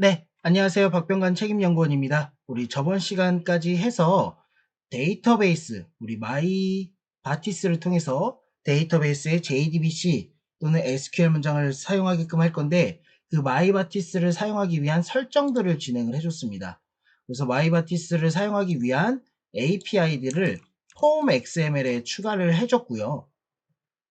네, 안녕하세요. 박병관 책임연구원입니다. 우리 저번 시간까지 해서 데이터베이스, 우리 마이 바티스를 통해서 데이터베이스의 JDBC 또는 SQL 문장을 사용하게끔 할 건데 그 마이 바티스를 사용하기 위한 설정들을 진행을 해줬습니다. 그래서 마이 바티스를 사용하기 위한 API들을 폼 XML에 추가를 해줬고요.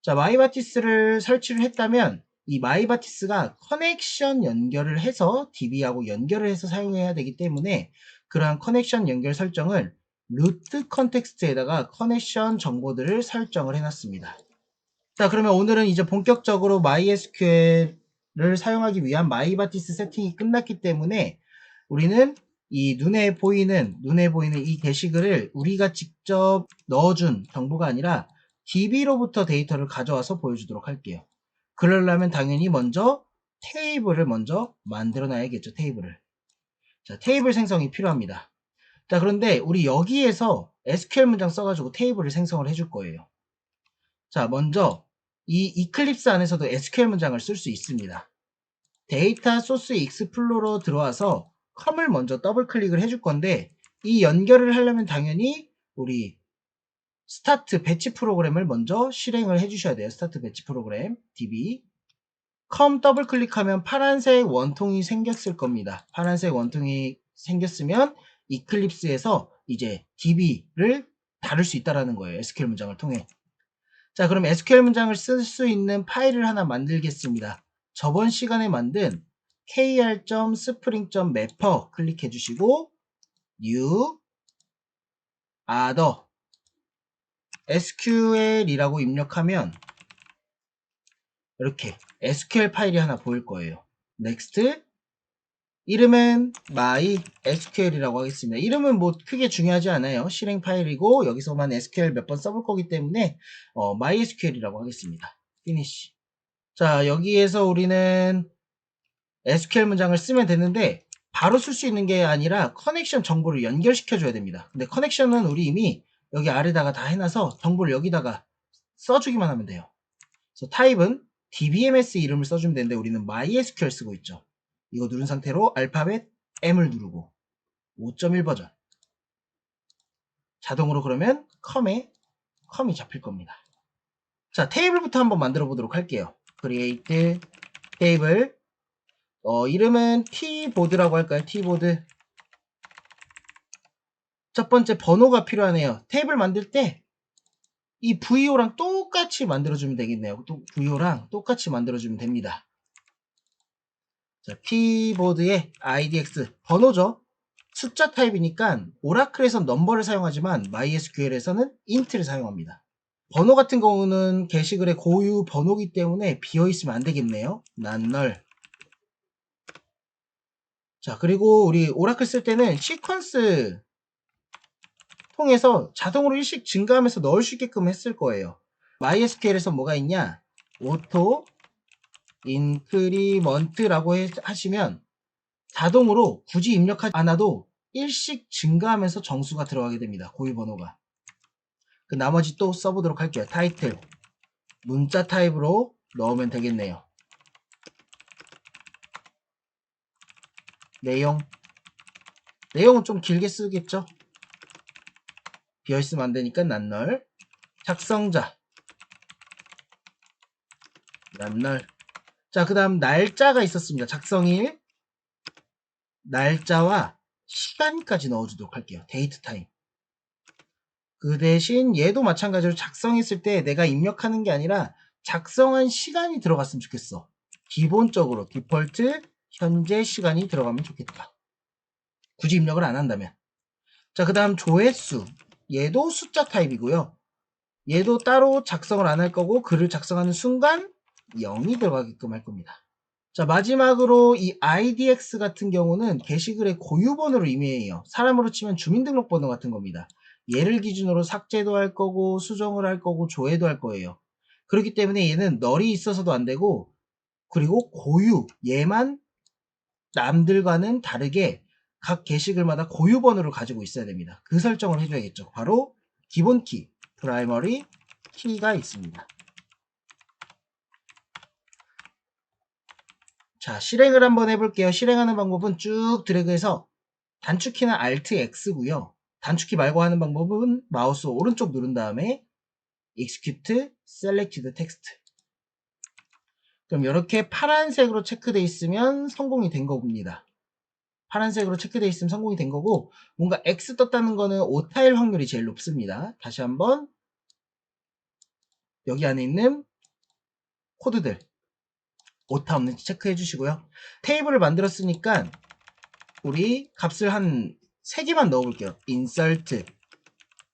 자, 마이 바티스를 설치를 했다면 이 마이바티스가 커넥션 연결을 해서 DB하고 연결을 해서 사용해야 되기 때문에 그러한 커넥션 연결 설정을 루트 컨텍스트에다가 커넥션 정보들을 설정을 해놨습니다. 자 그러면 오늘은 이제 본격적으로 MySQL을 사용하기 위한 마이바티스 세팅이 끝났기 때문에 우리는 이 눈에 보이는 눈에 보이는 이 게시글을 우리가 직접 넣어준 정보가 아니라 DB로부터 데이터를 가져와서 보여주도록 할게요. 그러려면 당연히 먼저 테이블을 먼저 만들어 놔야겠죠. 테이블을. 자, 테이블 생성이 필요합니다. 자, 그런데 우리 여기에서 SQL 문장 써가지고 테이블을 생성을 해줄 거예요. 자, 먼저 이 이클립스 안에서도 SQL 문장을 쓸 수 있습니다. 데이터 소스 익스플로러 들어와서 컴을 먼저 더블 클릭을 해줄 건데 이 연결을 하려면 당연히 우리 스타트 배치 프로그램을 먼저 실행을 해주셔야 돼요. 스타트 배치 프로그램 db 컴 더블 클릭하면 파란색 원통이 생겼을 겁니다. 파란색 원통이 생겼으면 이클립스에서 이제 db를 다룰 수 있다라는 거예요. SQL 문장을 통해. 자, 그럼 SQL 문장을 쓸 수 있는 파일을 하나 만들겠습니다. 저번 시간에 만든 kr.spring.mapper 클릭해 주시고 new other SQL이라고 입력하면 이렇게 SQL 파일이 하나 보일 거예요. Next. 이름은 MySQL이라고 하겠습니다. 이름은 뭐 크게 중요하지 않아요. 실행 파일이고 여기서만 SQL 몇 번 써볼 거기 때문에 어, MySQL이라고 하겠습니다. Finish. 자 여기에서 우리는 SQL 문장을 쓰면 되는데 바로 쓸 수 있는 게 아니라 커넥션 정보를 연결시켜 줘야 됩니다. 근데 커넥션은 우리 이미 여기 아래다가 다 해놔서 정보를 여기다가 써주기만 하면 돼요. 그래서 타입은 dbms 이름을 써주면 되는데 우리는 mysql 쓰고 있죠. 이거 누른 상태로 알파벳 m을 누르고 5.1 버전 자동으로 그러면 컴에 컴이 잡힐 겁니다. 자 테이블부터 한번 만들어 보도록 할게요. create 테이블 어, 이름은 t보드라고 할까요? t보드 첫 번째 번호가 필요하네요. 테이블 만들 때 이 VO랑 똑같이 만들어주면 되겠네요. 또 VO랑 똑같이 만들어주면 됩니다. 자, 키보드에 IDX 번호죠. 숫자 타입이니까 오라클에선 넘버를 사용하지만 MySQL에서는 인트를 사용합니다. 번호 같은 경우는 게시글의 고유 번호기 때문에 비어있으면 안 되겠네요. 난널 자 그리고 우리 오라클 쓸 때는 시퀀스 통해서 자동으로 일씩 증가하면서 넣을 수 있게끔 했을 거예요. MySQL에서 뭐가 있냐? 오토 인크리먼트라고 하시면 자동으로 굳이 입력하지 않아도 일씩 증가하면서 정수가 들어가게 됩니다. 고유 번호가. 그 나머지 또 써보도록 할게요. 타이틀 문자 타입으로 넣으면 되겠네요. 내용 내용은 좀 길게 쓰겠죠? 비어있으면 안 되니까 난널. 작성자. 난널. 자그 다음 날짜가 있었습니다. 작성일 날짜와 시간까지 넣어주도록 할게요. 데이트 타임. 그 대신 얘도 마찬가지로 작성했을 때 내가 입력하는 게 아니라 작성한 시간이 들어갔으면 좋겠어. 기본적으로 디폴트 현재 시간이 들어가면 좋겠다. 굳이 입력을 안 한다면. 자 그 다음 조회수 얘도 숫자 타입이고요. 얘도 따로 작성을 안 할 거고 글을 작성하는 순간 0이 들어가게끔 할 겁니다. 자 마지막으로 이 IDX 같은 경우는 게시글의 고유번호를 의미해요. 사람으로 치면 주민등록번호 같은 겁니다. 얘를 기준으로 삭제도 할 거고 수정을 할 거고 조회도 할 거예요. 그렇기 때문에 얘는 널이 있어서도 안 되고 그리고 고유 얘만 남들과는 다르게 각 게시글마다 고유 번호를 가지고 있어야 됩니다. 그 설정을 해줘야겠죠. 바로 기본 키, 프라이머리 키가 있습니다. 자, 실행을 한번 해볼게요. 실행하는 방법은 쭉 드래그해서 단축키는 Alt X고요. 단축키 말고 하는 방법은 마우스 오른쪽 누른 다음에 Execute Selected Text. 그럼 이렇게 파란색으로 체크돼 있으면 성공이 된 겁니다. 파란색으로 체크돼 있으면 성공이 된 거고 뭔가 X 떴다는 거는 오타일 확률이 제일 높습니다. 다시 한번 여기 안에 있는 코드들 오타 없는지 체크해 주시고요. 테이블을 만들었으니까 우리 값을 한 3개만 넣어 볼게요. insert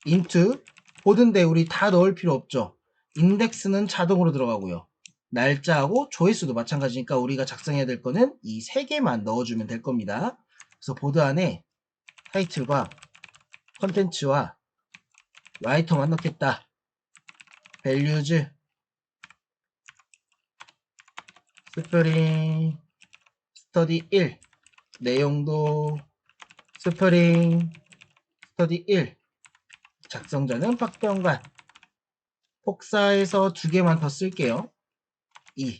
into 보드인데 우리 다 넣을 필요 없죠. 인덱스는 자동으로 들어가고요. 날짜하고 조회수도 마찬가지니까 우리가 작성해야 될 거는 이 3개만 넣어주면 될 겁니다. 그래서 보드 안에 타이틀과 컨텐츠와 라이터만 넣겠다. values 스프링. 스터디 1 내용도 스프링. 스터디 1 작성자는 박병관. 폭사해서 두 개만 더 쓸게요. 2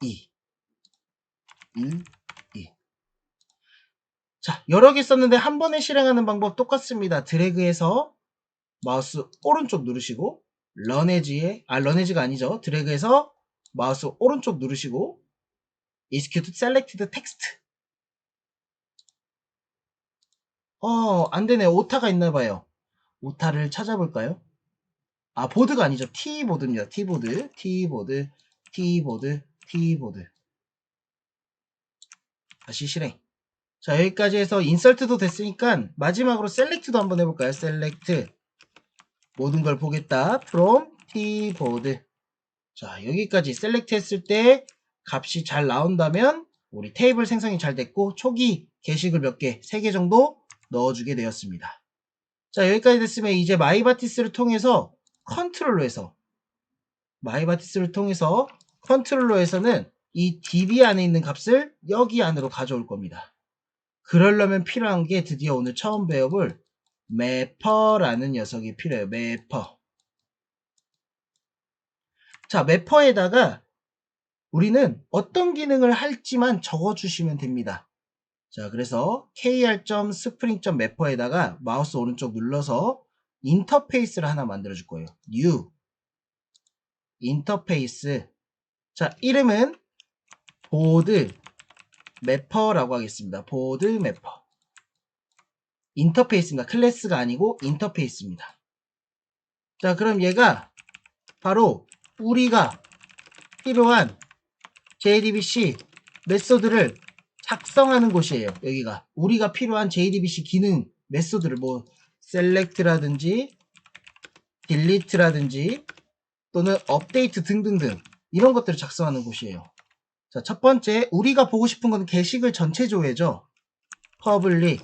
2 1 2 자, 여러 개 썼는데 한 번에 실행하는 방법 똑같습니다. 드래그해서 마우스 오른쪽 누르시고 런에지에 아 런에지가 아니죠. 드래그해서 마우스 오른쪽 누르시고 execute selected text 어, 안 되네. 오타가 있나 봐요. 오타를 찾아볼까요? 아, 보드가 아니죠. T보드입니다. T보드, T보드, T보드, T보드. 다시 실행. 자, 여기까지 해서 인설트도 됐으니까 마지막으로 셀렉트도 한번 해볼까요? 셀렉트. 모든 걸 보겠다. from T보드. 자, 여기까지 셀렉트 했을 때 값이 잘 나온다면 우리 테이블 생성이 잘 됐고 초기 게시글 몇 개, 3개 정도 넣어주게 되었습니다. 자, 여기까지 됐으면 이제 마이바티스를 통해서 컨트롤로 해서 마이바티스를 통해서 컨트롤로 해서는 이 DB 안에 있는 값을 여기 안으로 가져올 겁니다. 그러려면 필요한 게 드디어 오늘 처음 배워볼 매퍼라는 녀석이 필요해요. 매퍼. 자, 매퍼에다가 우리는 어떤 기능을 할지만 적어주시면 됩니다. 자, 그래서 kr.spring.mapper에다가 마우스 오른쪽 눌러서 인터페이스를 하나 만들어 줄 거예요. new 인터페이스 자, 이름은 보드 매퍼라고 하겠습니다. 보드 매퍼 인터페이스입니다. 클래스가 아니고 인터페이스입니다. 자, 그럼 얘가 바로 우리가 필요한 JDBC 메소드를 작성하는 곳이에요. 여기가 우리가 필요한 JDBC 기능 메소드를 뭐 select라든지 delete라든지 또는 update 등등등 이런 것들을 작성하는 곳이에요. 자, 첫 번째 우리가 보고 싶은 건 게시글 전체 조회죠. public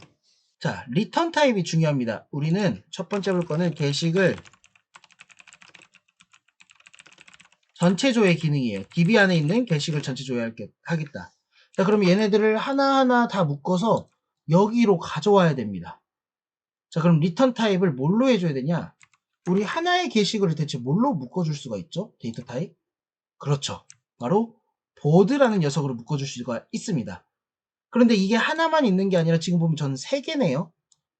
자, return 타입이 중요합니다. 우리는 첫 번째 볼 거는 게시글 전체 조회 기능이에요. DB 안에 있는 게시글 전체 조회하겠다. 자, 그럼 얘네들을 하나하나 다 묶어서 여기로 가져와야 됩니다. 자, 그럼 리턴 타입을 뭘로 해줘야 되냐? 우리 하나의 게시글을 대체 뭘로 묶어줄 수가 있죠? 데이터 타입? 그렇죠. 바로 보드라는 녀석으로 묶어줄 수가 있습니다. 그런데 이게 하나만 있는 게 아니라 지금 보면 저는 3개네요.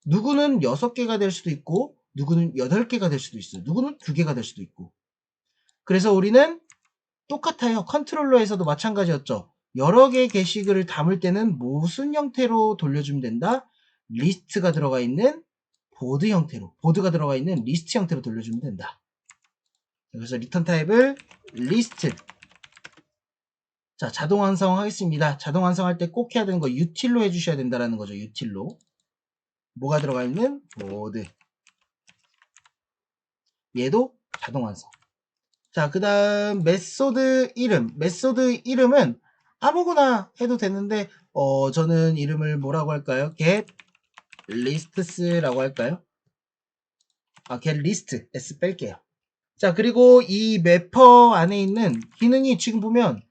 누구는 6개가 될 수도 있고 누구는 8개가 될 수도 있어요. 누구는 2개가 될 수도 있고. 그래서 우리는 똑같아요. 컨트롤러에서도 마찬가지였죠. 여러 개의 게시글을 담을 때는 무슨 형태로 돌려주면 된다? 리스트가 들어가 있는 보드 형태로, 보드가 들어가 있는 리스트 형태로 돌려주면 된다. 그래서 리턴 타입을 리스트. 자, 자동 완성 하겠습니다. 자동 완성할 때 꼭 해야 되는 거 유틸로 해주셔야 된다는 거죠. 유틸로. 뭐가 들어가 있는 보드. 얘도 자동 완성. 자, 그 다음 메소드 이름. 메소드 이름은 아무거나 해도 되는데 어 저는 이름을 뭐라고 할까요? get lists라고 할까요? 아, get list s 뺄게요. 자, 그리고 이 매퍼 안에 있는 기능이 지금 보면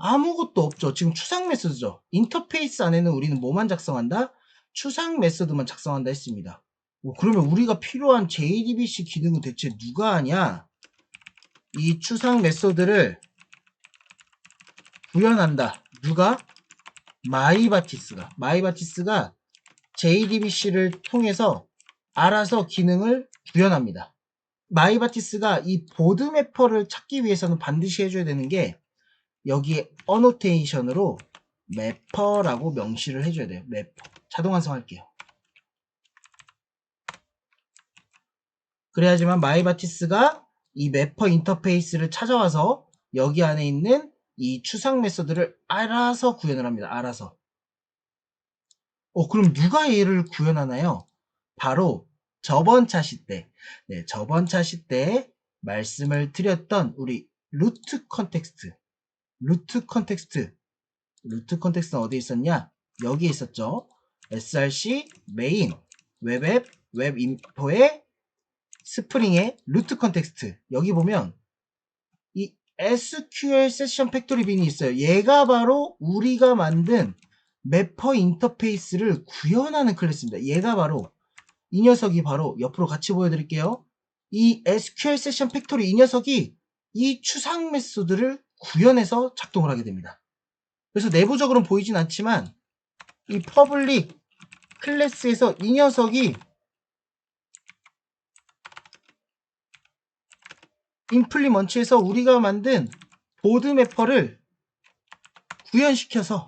아무것도 없죠. 지금 추상 메소드죠. 인터페이스 안에는 우리는 뭐만 작성한다? 추상 메소드만 작성한다 했습니다. 뭐 그러면 우리가 필요한 JDBC 기능은 대체 누가 하냐? 이 추상 메소드를 구현한다. 누가? 마이바티스가. 마이바티스가 JDBC를 통해서 알아서 기능을 구현합니다. 마이바티스가 이 보드 매퍼를 찾기 위해서는 반드시 해줘야 되는 게 여기에 어노테이션으로 매퍼라고 명시를 해줘야 돼요. 매퍼. 자동 완성할게요. 그래야지만 마이바티스가 이 매퍼 인터페이스를 찾아와서 여기 안에 있는 이 추상 메소드를 알아서 구현을 합니다. 알아서. 어, 그럼 누가 얘를 구현하나요? 바로 저번 차시 때, 네, 저번 차시 때 말씀을 드렸던 우리 루트 컨텍스트, 루트 컨텍스트, 루트 컨텍스트는 어디 있었냐? 여기 있었죠. src 메인 웹앱 웹 인포의 스프링의 루트 컨텍스트 여기 보면 이 SQL 세션 팩토리 빈이 있어요. 얘가 바로 우리가 만든 매퍼 인터페이스를 구현하는 클래스입니다. 얘가 바로 이 녀석이 바로 옆으로 같이 보여드릴게요. 이 SQL 세션 팩토리 이 녀석이 이 추상 메소드를 구현해서 작동을 하게 됩니다. 그래서 내부적으로는 보이진 않지만 이 퍼블릭 클래스에서 이 녀석이 임플리먼트에서 우리가 만든 보드 매퍼를 구현시켜서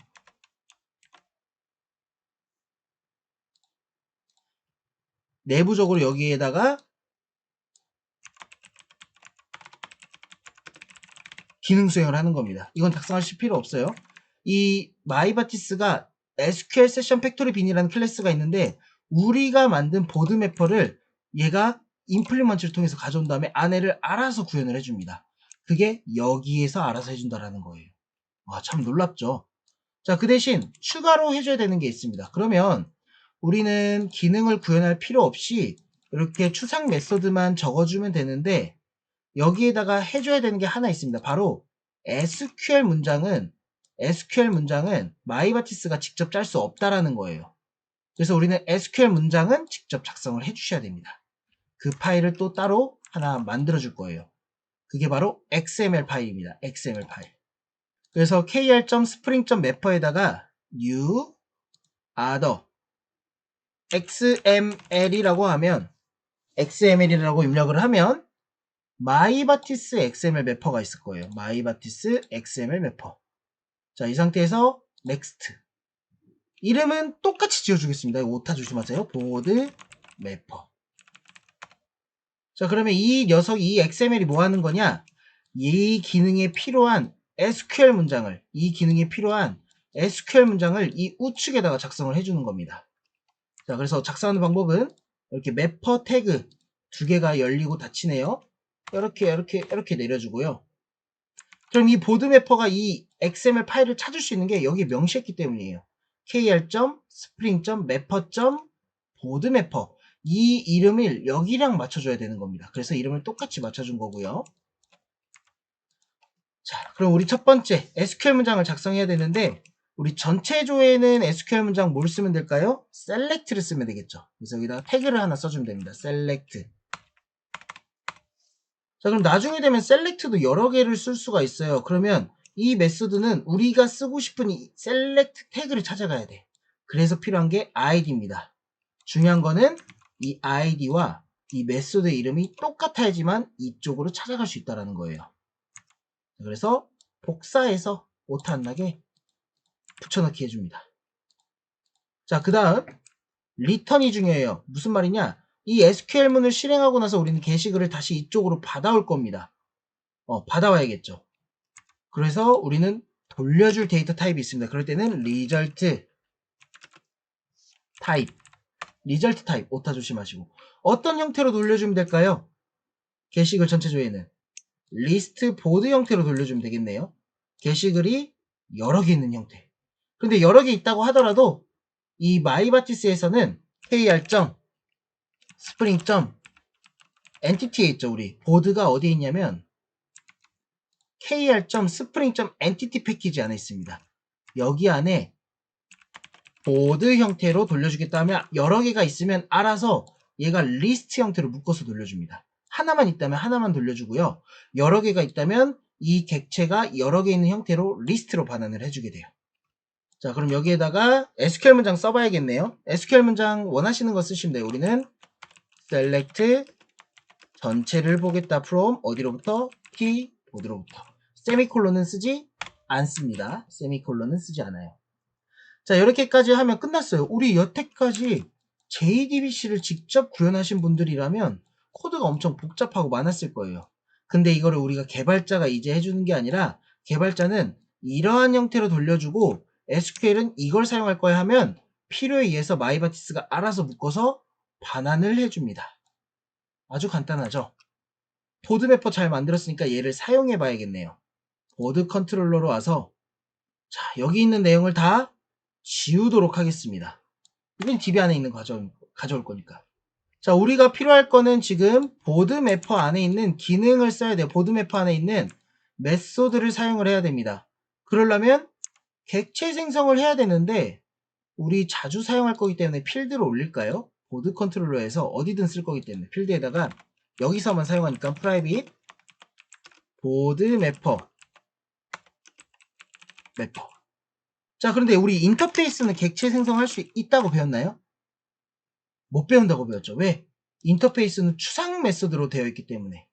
내부적으로 여기에다가 기능 수행을 하는 겁니다. 이건 작성하실 필요 없어요. 이 마이바티스가 SQL 세션 팩토리 빈이라는 클래스가 있는데 우리가 만든 보드 매퍼를 얘가 임플리먼트를 통해서 가져온 다음에 안에를 알아서 구현을 해줍니다. 그게 여기에서 알아서 해준다라는 거예요. 와, 참 놀랍죠? 자, 그 대신 추가로 해줘야 되는 게 있습니다. 그러면 우리는 기능을 구현할 필요 없이 이렇게 추상 메소드만 적어주면 되는데 여기에다가 해줘야 되는 게 하나 있습니다. 바로 SQL 문장은 SQL 문장은 마이바티스가 직접 짤 수 없다라는 거예요. 그래서 우리는 SQL 문장은 직접 작성을 해주셔야 됩니다. 그 파일을 또 따로 하나 만들어 줄 거예요. 그게 바로 XML 파일입니다. XML 파일. 그래서 kr.spring.mapper에다가 new other xml이라고 하면 xml이라고 입력을 하면 마이바티스 XML 매퍼가 있을 거예요. 마이바티스 XML 매퍼. 자, 이 상태에서 next. 이름은 똑같이 지어주겠습니다. 오타 조심하세요. 보드 매퍼. 자, 그러면 이 녀석, 이 XML이 뭐 하는 거냐? 이 기능에 필요한 SQL 문장을, 이 기능에 필요한 SQL 문장을 이 우측에다가 작성을 해주는 겁니다. 자, 그래서 작성하는 방법은 이렇게 매퍼 태그 두 개가 열리고 닫히네요. 이렇게, 이렇게, 이렇게 내려주고요. 그럼 이 보드 매퍼가 이 XML 파일을 찾을 수 있는 게 여기 명시했기 때문이에요. kr.spring.mapper.boardmapper 이 이름을 여기랑 맞춰줘야 되는 겁니다. 그래서 이름을 똑같이 맞춰준 거고요. 자, 그럼 우리 첫 번째 SQL 문장을 작성해야 되는데 우리 전체 조에는 SQL 문장 뭘 쓰면 될까요? select를 쓰면 되겠죠. 그래서 여기다가 태그를 하나 써주면 됩니다. select. 자, 그럼 나중에 되면 select도 여러 개를 쓸 수가 있어요. 그러면 이 메소드는 우리가 쓰고 싶은 이 select 태그를 찾아가야 돼. 그래서 필요한 게 id입니다. 중요한 거는 이 id와 이 메소드 이름이 똑같아야지만 이쪽으로 찾아갈 수 있다는 거예요. 그래서 복사해서 오타 안 나게 붙여넣기 해줍니다. 자, 그 다음 리턴이 중요해요. 무슨 말이냐? 이 SQL문을 실행하고 나서 우리는 게시글을 다시 이쪽으로 받아올 겁니다. 어, 받아와야겠죠. 그래서 우리는 돌려줄 데이터 타입이 있습니다. 그럴 때는 result 타입, result 타입 오타 조심하시고 어떤 형태로 돌려주면 될까요? 게시글 전체 조회는 리스트 보드 형태로 돌려주면 되겠네요. 게시글이 여러 개 있는 형태. 근데 여러 개 있다고 하더라도 이 마이바티스에서는 kr. 스프링. 엔티티에 있죠, 우리. 보드가 어디에 있냐면 kr.spring.entity 패키지 안에 있습니다. 여기 안에 보드 형태로 돌려주겠다 하면 여러 개가 있으면 알아서 얘가 리스트 형태로 묶어서 돌려줍니다. 하나만 있다면 하나만 돌려주고요. 여러 개가 있다면 이 객체가 여러 개 있는 형태로 리스트로 반환을 해주게 돼요. 자, 그럼 여기에다가 SQL 문장 써봐야겠네요. SQL 문장 원하시는 거 쓰시면 돼요. 우리는 select 전체를 보겠다 from 어디로부터? 키보드로부터. 세미콜론은 쓰지 않습니다. 세미콜론은 쓰지 않아요. 자, 이렇게까지 하면 끝났어요. 우리 여태까지 JDBC를 직접 구현하신 분들이라면 코드가 엄청 복잡하고 많았을 거예요. 근데 이거를 우리가 개발자가 이제 해주는 게 아니라 개발자는 이러한 형태로 돌려주고 SQL은 이걸 사용할 거야 하면 필요에 의해서 마이바티스가 알아서 묶어서 반환을 해줍니다. 아주 간단하죠? 보드 매퍼 잘 만들었으니까 얘를 사용해 봐야겠네요. 보드 컨트롤러로 와서 자 여기 있는 내용을 다 지우도록 하겠습니다. 이건 DB 안에 있는 거 가져, 가져올 거니까. 자, 우리가 필요할 거는 지금 보드 매퍼 안에 있는 기능을 써야 돼요. 보드 매퍼 안에 있는 메소드를 사용을 해야 됩니다. 그러려면 객체 생성을 해야 되는데 우리 자주 사용할 거기 때문에 필드를 올릴까요? 보드 컨트롤러에서 어디든 쓸 거기 때문에 필드에다가 여기서만 사용하니까 프라이빗 보드 매퍼 매퍼 자 그런데 우리 인터페이스는 객체 생성할 수 있다고 배웠나요? 못 배운다고 배웠죠. 왜? 인터페이스는 추상 메소드로 되어 있기 때문에.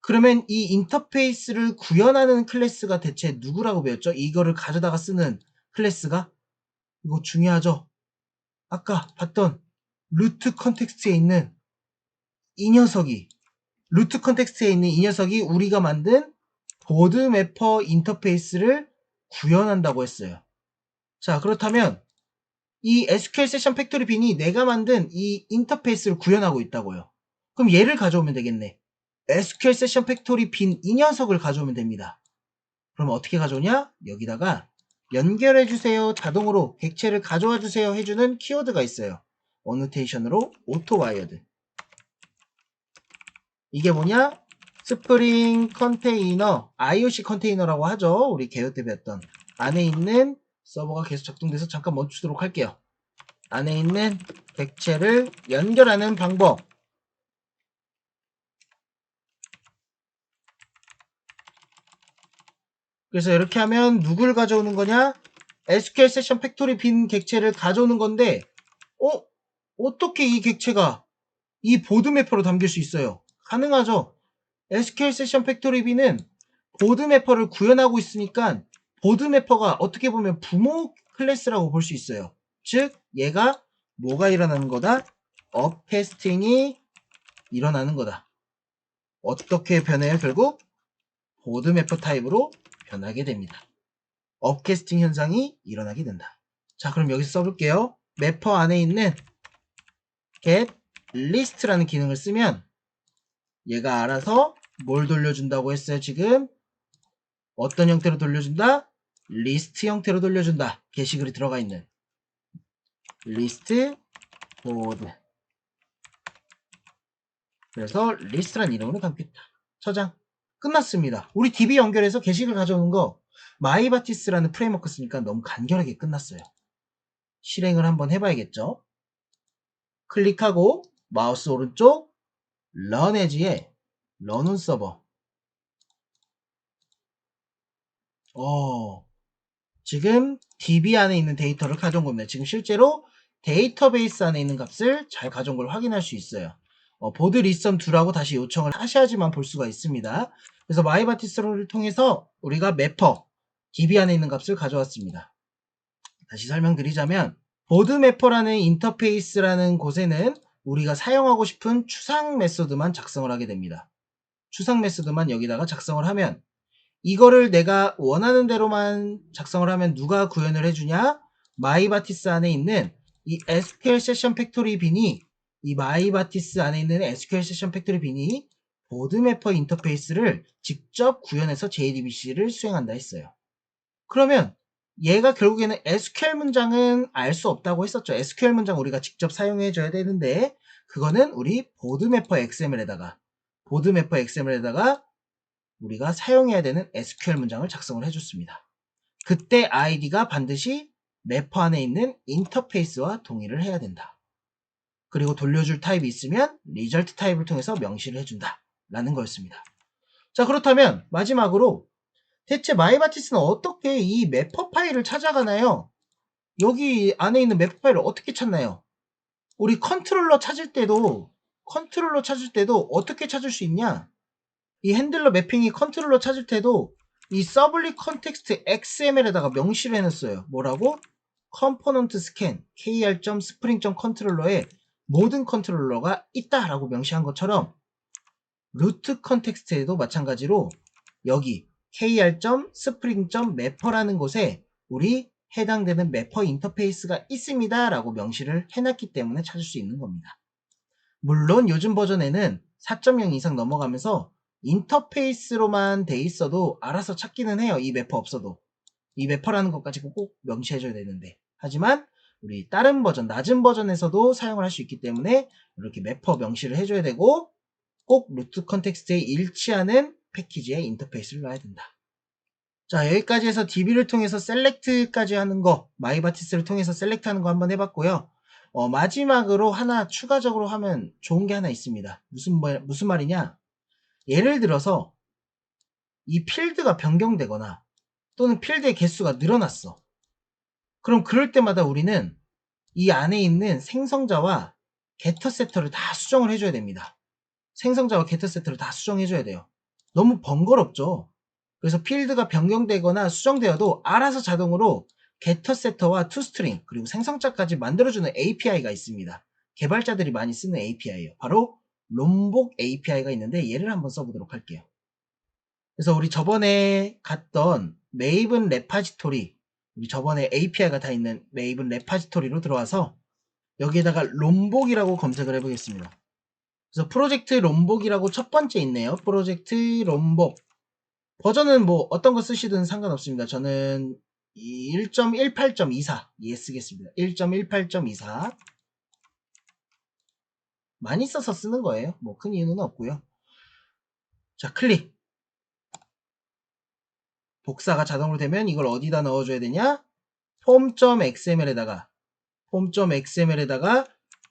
그러면 이 인터페이스를 구현하는 클래스가 대체 누구라고 배웠죠? 이거를 가져다가 쓰는 클래스가? 이거 중요하죠? 아까 봤던 루트 컨텍스트에 있는 이 녀석이 루트 컨텍스트에 있는 이 녀석이 우리가 만든 보드 매퍼 인터페이스를 구현한다고 했어요. 자, 그렇다면 이 SQL 세션 팩토리 빈이 내가 만든 이 인터페이스를 구현하고 있다고요. 그럼 얘를 가져오면 되겠네. SQL 세션 팩토리 빈 이 녀석을 가져오면 됩니다. 그럼 어떻게 가져오냐? 여기다가 연결해주세요. 자동으로 객체를 가져와 주세요. 해주는 키워드가 있어요. 어노테이션으로 오토 와이어드. 이게 뭐냐? 스프링 컨테이너, IOC 컨테이너라고 하죠. 우리 개요 때 배웠던. 안에 있는 서버가 계속 작동돼서 잠깐 멈추도록 할게요. 안에 있는 객체를 연결하는 방법. 그래서 이렇게 하면 누굴 가져오는 거냐? SQL 세션 팩토리 빈 객체를 가져오는 건데, 어? 어떻게 이 객체가 이 보드 매퍼로 담길 수 있어요? 가능하죠? SQL 세션 팩토리 빈은 보드 매퍼를 구현하고 있으니까 보드 매퍼가 어떻게 보면 부모 클래스라고 볼 수 있어요. 즉, 얘가 뭐가 일어나는 거다? 업캐스팅이 일어나는 거다. 어떻게 변해요? 결국 보드 매퍼 타입으로 변하게 됩니다. 업캐스팅 현상이 일어나게 된다. 자, 그럼 여기서 써볼게요. 매퍼 안에 있는 get list라는 기능을 쓰면 얘가 알아서 뭘 돌려준다고 했어요, 지금? 어떤 형태로 돌려준다? 리스트 형태로 돌려준다. 게시글이 들어가 있는 리스트 보드. 그래서 리스트란 이름으로 담겠다. 저장. 끝났습니다. 우리 DB 연결해서 게시글 가져오는 거 마이바티스라는 프레임워크 쓰니까 너무 간결하게 끝났어요. 실행을 한번 해봐야겠죠. 클릭하고 마우스 오른쪽 런 에지에 런온 서버 어, 지금 DB 안에 있는 데이터를 가져온 겁니다. 지금 실제로 데이터베이스 안에 있는 값을 잘 가져온 걸 확인할 수 있어요. 어, 보드 리썸 2라고 다시 요청을 하셔야지만 볼 수가 있습니다. 그래서 마이바티스를 통해서 우리가 매퍼, DB 안에 있는 값을 가져왔습니다. 다시 설명드리자면 보드 매퍼라는 인터페이스라는 곳에는 우리가 사용하고 싶은 추상 메소드만 작성을 하게 됩니다. 추상 메소드만 여기다가 작성을 하면 이거를 내가 원하는 대로만 작성을 하면 누가 구현을 해주냐? 마이바티스 안에 있는 이 SQL 세션 팩토리 빈이 이 마이바티스 안에 있는 SQL 세션 팩토리 빈이 보드매퍼 인터페이스를 직접 구현해서 JDBC를 수행한다 했어요. 그러면 얘가 결국에는 SQL 문장은 알 수 없다고 했었죠. SQL 문장 우리가 직접 사용해 줘야 되는데 그거는 우리 보드매퍼 XML에다가 보드매퍼 XML에다가 우리가 사용해야 되는 SQL 문장을 작성을 해줬습니다. 그때 아이디가 반드시 매퍼 안에 있는 인터페이스와 동일을 해야 된다. 그리고 돌려줄 타입이 있으면 리절트 타입을 통해서 명시를 해준다. 라는 거였습니다. 자 그렇다면 마지막으로 대체 마이바티스는 어떻게 이 매퍼 파일을 찾아가나요? 여기 안에 있는 맵 파일을 어떻게 찾나요? 우리 컨트롤러 찾을 때도 컨트롤러 찾을 때도 어떻게 찾을 수 있냐? 이 핸들러 매핑이 컨트롤러 찾을 때도 이 서블리 컨텍스트 XML에다가 명시를 해놨어요. 뭐라고? 컴포넌트 스캔 kr.spring.controller에 모든 컨트롤러가 있다라고 명시한 것처럼 루트 컨텍스트에도 마찬가지로 여기 kr.spring.mapper라는 곳에 우리 해당되는 매퍼 인터페이스가 있습니다 라고 명시를 해놨기 때문에 찾을 수 있는 겁니다. 물론 요즘 버전에는 4.0 이상 넘어가면서 인터페이스로만 돼 있어도 알아서 찾기는 해요. 이 매퍼 없어도. 이 매퍼라는 것까지 꼭 명시해줘야 되는데. 하지만 우리 다른 버전, 낮은 버전에서도 사용을 할 수 있기 때문에 이렇게 매퍼 명시를 해줘야 되고 꼭 루트 컨텍스트에 일치하는 패키지의 인터페이스를 넣어야 된다. 자 여기까지 해서 DB를 통해서 셀렉트까지 하는 거 마이바티스를 통해서 셀렉트 하는 거 한번 해봤고요. 어, 마지막으로 하나 추가적으로 하면 좋은 게 하나 있습니다. 무슨, 말, 무슨 말이냐? 예를 들어서 이 필드가 변경되거나 또는 필드의 개수가 늘어났어. 그럼 그럴 때마다 우리는 이 안에 있는 생성자와 게터 세터를 다 수정을 해줘야 됩니다. 생성자와 게터 세터를 다 수정해줘야 돼요. 너무 번거롭죠? 그래서 필드가 변경되거나 수정되어도 알아서 자동으로 게터 세터와 투스트링 그리고 생성자까지 만들어주는 API가 있습니다. 개발자들이 많이 쓰는 API예요. 바로 롬복 API가 있는데 얘를 한번 써보도록 할게요. 그래서 우리 저번에 갔던 메이븐 레파지토리 우리 저번에 API가 다 있는 메이븐 레파지토리로 들어와서 여기에다가 롬복이라고 검색을 해보겠습니다. 그래서 프로젝트 롬복이라고 첫 번째 있네요. 프로젝트 롬복 버전은 뭐 어떤 거 쓰시든 상관없습니다. 저는 1.18.24 예 쓰겠습니다. 1.18.24 많이 써서 쓰는 거예요. 뭐 큰 이유는 없고요. 자 클릭 복사가 자동으로 되면 이걸 어디다 넣어줘야 되냐? 폼.xml에다가 폼.xml에다가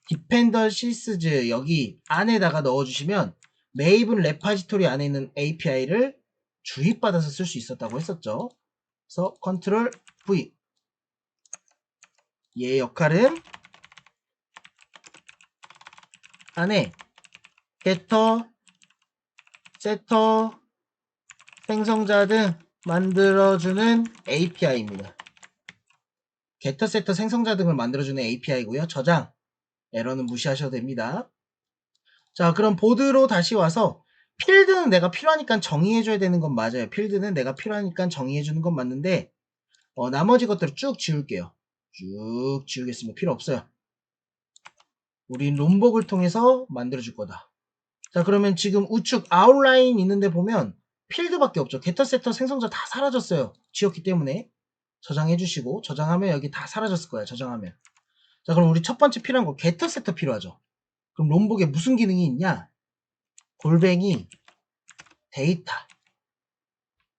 디펜던시스즈 여기 안에다가 넣어주시면 메이븐 레파지토리 안에 있는 API를 주입받아서 쓸 수 있었다고 했었죠. 그래서 컨트롤 V 얘의 역할은 안에 게터, 세터, 생성자 등 만들어주는 API입니다. 게터, 세터, 생성자 등을 만들어주는 API고요. 저장, 에러는 무시하셔도 됩니다. 자, 그럼 보드로 다시 와서 필드는 내가 필요하니까 정의해줘야 되는 건 맞아요. 필드는 내가 필요하니까 정의해주는 건 맞는데 어, 나머지 것들을 쭉 지울게요. 쭉 지우겠습니다. 필요 없어요. 우린 롬복을 통해서 만들어줄 거다. 자 그러면 지금 우측 아웃라인 있는데 보면 필드밖에 없죠. 게터 세터 생성자 다 사라졌어요. 지웠기 때문에 저장해 주시고 저장하면 여기 다 사라졌을 거야. 저장하면 자 그럼 우리 첫 번째 필요한 거 게터 세터 필요하죠. 그럼 롬복에 무슨 기능이 있냐? 골뱅이 데이터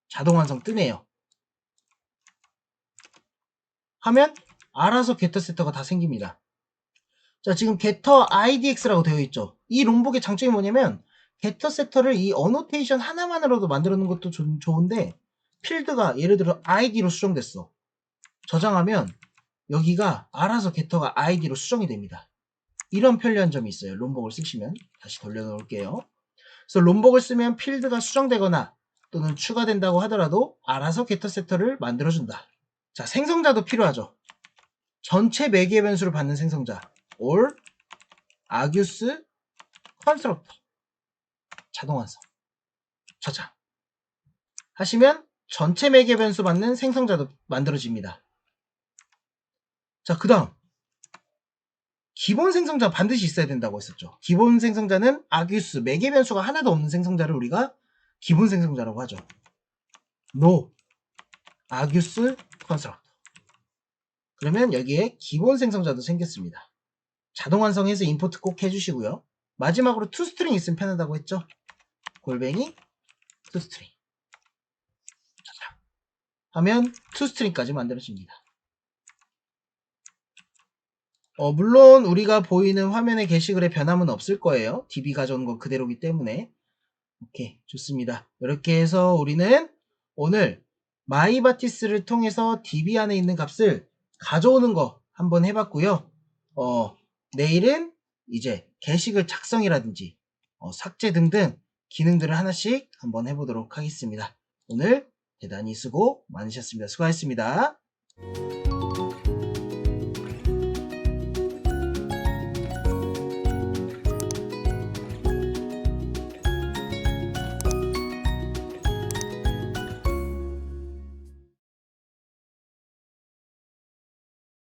자동 완성 뜨네요. 하면 알아서 게터 세터가 다 생깁니다. 자, 지금 getter idx라고 되어 있죠. 이 롬복의 장점이 뭐냐면 getter 세터를 이 어노테이션 하나만으로도 만들어 놓은 것도 좀 좋은데 필드가 예를 들어 id로 수정됐어. 저장하면 여기가 알아서 getter가 id로 수정이 됩니다. 이런 편리한 점이 있어요. 롬복을 쓰시면 다시 돌려놓을게요. 그래서 롬복을 쓰면 필드가 수정되거나 또는 추가된다고 하더라도 알아서 getter 세터를 만들어준다. 자, 생성자도 필요하죠. 전체 매개 변수를 받는 생성자. 올 아규스 컨스트럭터 자동 완성 저장 하시면 전체 매개 변수 받는 생성자도 만들어집니다. 자, 그 다음 기본 생성자 반드시 있어야 된다고 했었죠. 기본 생성자는 아규스 매개 변수가 하나도 없는 생성자를 우리가 기본 생성자라고 하죠. no 아규스 컨스트럭터 그러면 여기에 기본 생성자도 생겼습니다. 자동 완성해서 임포트 꼭 해주시고요. 마지막으로 투스트링 있으면 편하다고 했죠. 골뱅이 투스트링 하면 투스트링까지 만들어집니다. 어, 물론 우리가 보이는 화면의 게시글에 변함은 없을 거예요. DB 가져온 건 그대로기 때문에 오케이 좋습니다. 이렇게 해서 우리는 오늘 마이바티스를 통해서 DB 안에 있는 값을 가져오는 거 한번 해봤고요. 어, 내일은 이제 게시글 작성이라든지 어, 삭제 등등 기능들을 하나씩 한번 해보도록 하겠습니다. 오늘 대단히 수고 많으셨습니다. 수고하셨습니다.